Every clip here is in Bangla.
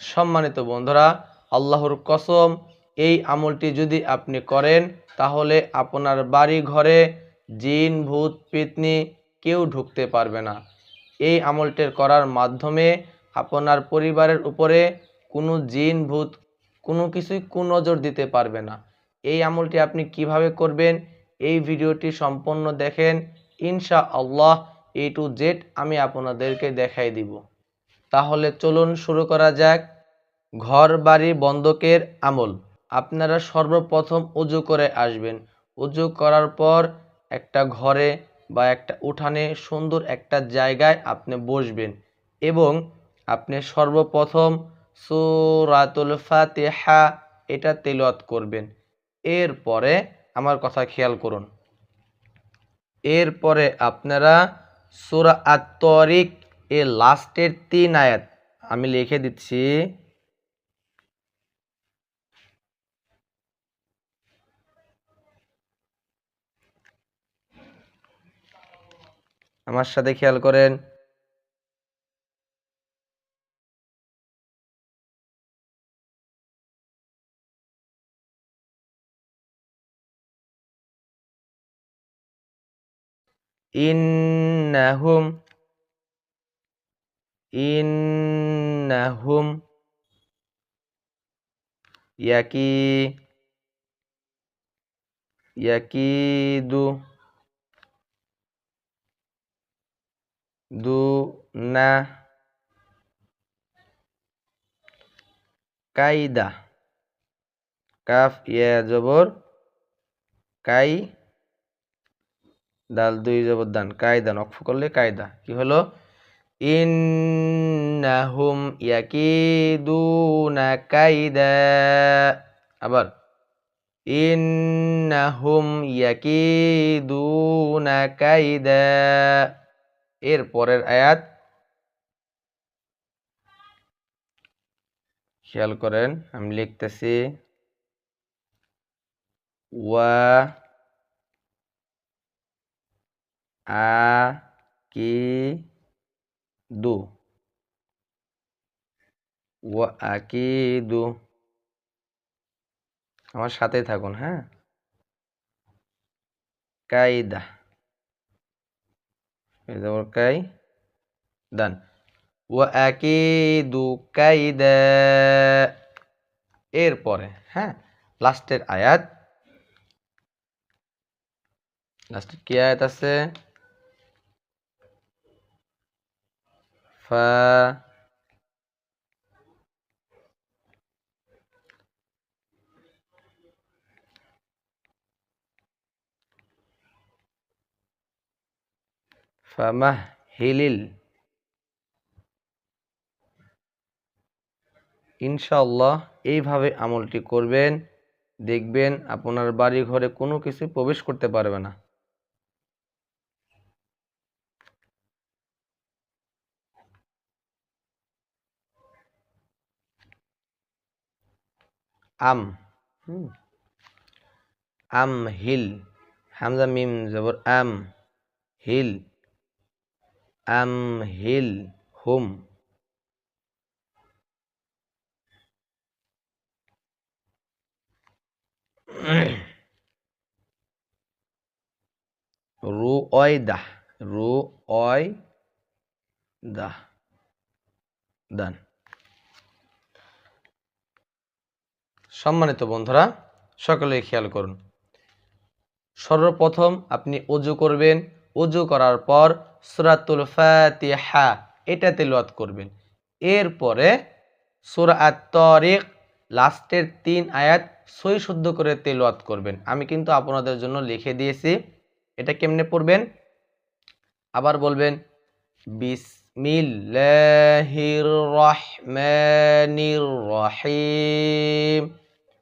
সম্মানিত বন্ধুরা, আল্লাহর কসম, এই আমলটি যদি আপনি করেন, তাহলে আপনার বাড়ি ঘরে জিন, ভূত, পেতনি কেউ ঢুকতে পারবে না। এই আমলটির করার মাধ্যমে আপনার পরিবারের উপরে কোনো জিন, ভূত কোনো কিছুই কুনজর দিতে পারবে না। এই আমলটি আপনি কীভাবে করবেন, এই ভিডিওটি সম্পূর্ণ দেখেন। ইনশা আল্লাহ এ টু জেড আমি আপনাদেরকে দেখাই দিব। তাহলে চলুন শুরু করা যাক। ঘর বাড়ি বন্ধকের আমল। আপনারা সর্বপ্রথম উজু করে আসবেন। উজু করার পর একটা ঘরে বা একটা উঠানে সুন্দর একটা জায়গায় আপনি বসবেন এবং আপনি সর্বপ্রথম সুরাতুল ফাতিহা এটা তেলাওয়াত করবেন। এরপরে আমার কথা খেয়াল করুন। এরপরে আপনারা সুরা আত-তরিক এর লাস্টের তিন আয়াত। আমি লিখে দিচ্ছি। আমার সাথে খেয়াল করেন। ইন্নাহুম ইন্নাহুম ইয়াকি ইয়াকিদু দু না কাইদা কাফ ইয়া জবর কাই দাল দুই জবর দান কায়দা নকফ করলে কায়দা কি হলো? ইন্নাহুম ইয়াকিদুনা কাইদা। আবার, ইন্নাহুম ইয়াকিদুনা কাইদা। এর পরের আয়াত। খেয়াল করেন, আমি লিখতেছি, ওয়া আ কি দু ওয়া আকিদু আমার সাথে থাকুন হ্যাঁ? জবর কাই দান ওয়া আকিদু কাইদা এরপরে হ্যাঁ? লাস্টের আয়াত। লাস্টের কি আয়াত আছে? ফা ফামাহিলিল। ইনশাআল্লাহ এইভাবে আমলটি করবেন, দেখবেন আপনার বাড়ি ঘরে কোনো কিছু প্রবেশ করতে পারবে না। আম। আম, হিল। হামজা, মিম, জবর, আম, হিল। আম, হিল, হুম। রু অয় দাহ রু অয় দাহ দান সম্মানিত বন্ধুরা সকলেই খেয়াল করুন। সর্বপ্রথম আপনি অজু করবেন। অজু করার পর সুরাতুল ফাতিহা এটা তেলাওয়াত করবেন। এরপরে সুরা আত-তরিক লাস্টের তিন আয়াত সই শুদ্ধ করে তেলাওয়াত করবেন। আমি কিন্তু আপনাদের জন্য লিখে দিয়েছি। এটা কেমনে পড়বেন? আবার বলবেন, বিসমিল্লাহির রহমানির রহিম।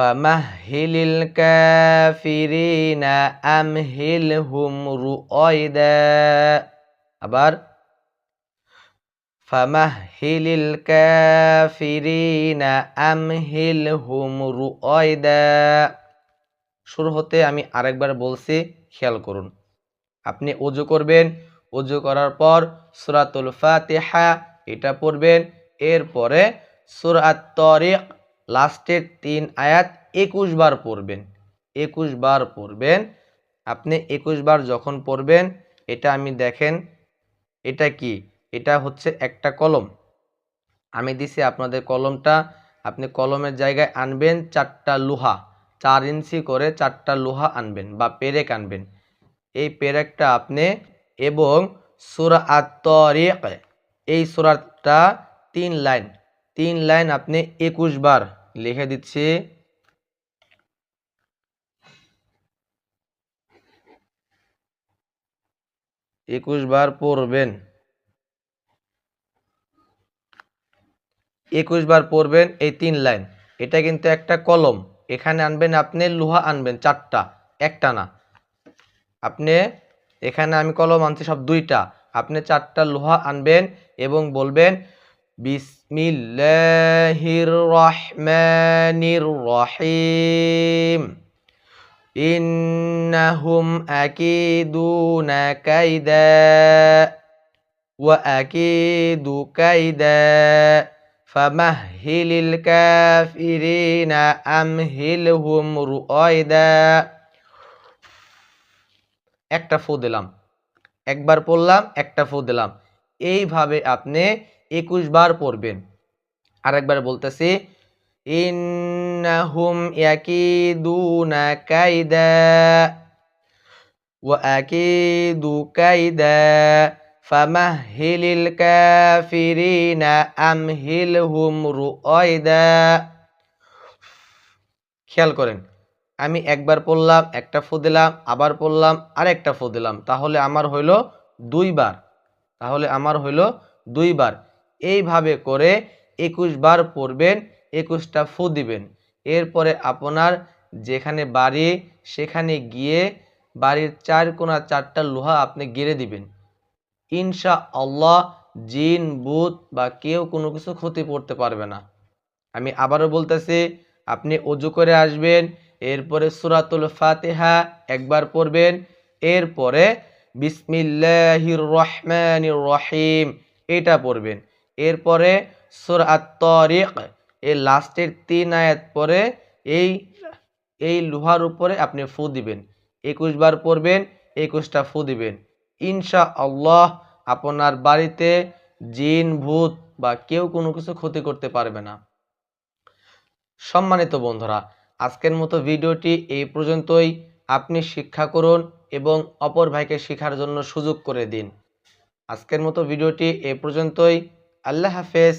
ফামাহিলিল কাফিরিনা আমহিলহুম রুয়দা আবার ফামাহিলিল কাফিরিনা আমহিলহুম রুয়দা শুরু হতে আমি আরেকবার বলছি, খেয়াল করুন। আপনি অজু করবেন অজু করার পর সুরাতুল ফাতিহা এটা পড়বেন, এরপরে সুরাত তরিক লাস্টের তিন আয়াত একুশ বার পড়বেন। একুশ বার পড়বেন। আপনি একুশ বার যখন পড়বেন, এটা আমি দেখেন, এটা কি? এটা হচ্ছে একটা কলম। আমি দিছি আপনাদের কলমটা, আপনি কলমের জায়গায় আনবেন চারটা লোহা, চার ইঞ্চি করে চারটা লোহা আনবেন বা পেরেক আনবেন। এই পেরেকটা আপনি এবং সুরা আত্মরিক এই সুরাটা তিন লাইন তিন লাইন আপনি একুশ বার লিখে দিচ্ছি। একুশ বার পড়বেন। একুশ বার পড়বেন এই তিন লাইন। এটা কিন্তু একটা কলম। এখানে আনবেন আপনি, লোহা আনবেন চারটা, একটা না। আপনি, এখানে আমি কলম আনছি সব দুইটা। আপনি চারটা লোহা আনবেন এবং বলবেন বিসমিল্লাহির রহমানির রহিম ইন্নাহুম আকিদুনা কাইদা ওয়া আকিদু কাইদা فمهل الكافرين أمهلهم رؤيدا একটা ফু দিলাম একবার পড়লাম একটা ফু দিলাম এইভাবে আপনি একুশ বার পড়বেন। আরেকবার বলতেছি, ইন্নাহুম ইয়াকিদুনা কাইদা ওয়া আকিদু কাইদা ফামাহিলিল কাফিরিনা আমহিলহুম রুয়দা খেয়াল করেন, আমি একবার পড়লাম, একটা ফু দিলাম, আবার পড়লাম, আরেকটা ফু দিলাম, তাহলে আমার হইল দুইবার তাহলে আমার হইল দুইবার এইভাবে করে একুশ বার পড়বেন, একুশটা ফু দিবেন। এরপরে আপনার যেখানে বাড়ি, সেখানে গিয়ে বাড়ির চার কোনা চারটা লোহা আপনি গেড়ে দিবেন। ইনশা আল্লাহ জিন বুত বা কেউ কোনো কিছু ক্ষতি করতে পারবে না। আমি আবারও বলতেছি, আপনি অজু করে আসবেন, এরপরে সুরাতুল ফাতেহা একবার পড়বেন, এরপরে বিসমিল্লাহির রহমানির রহিম, এটা পড়বেন। এরপরে সুরাত তরিক এই লাস্টের তিন আয়াত পরে এই এই লোহার উপরে আপনি ফু দিবেন। একুশ বার পড়বেন, একুশটা ফু দিবেন। ইনশা আল্লাহ আপনার বাড়িতে জিন, ভূত বা কেউ কোনো কিছু ক্ষতি করতে পারবে না। সম্মানিত বন্ধুরা, আজকের মতো ভিডিওটি এই পর্যন্তই। আপনি শিক্ষা করুন এবং অপর ভাইকে শেখার জন্য সুযোগ করে দিন। আজকের মতো ভিডিওটি এ পর্যন্তই। আল্লাহ হাফেজ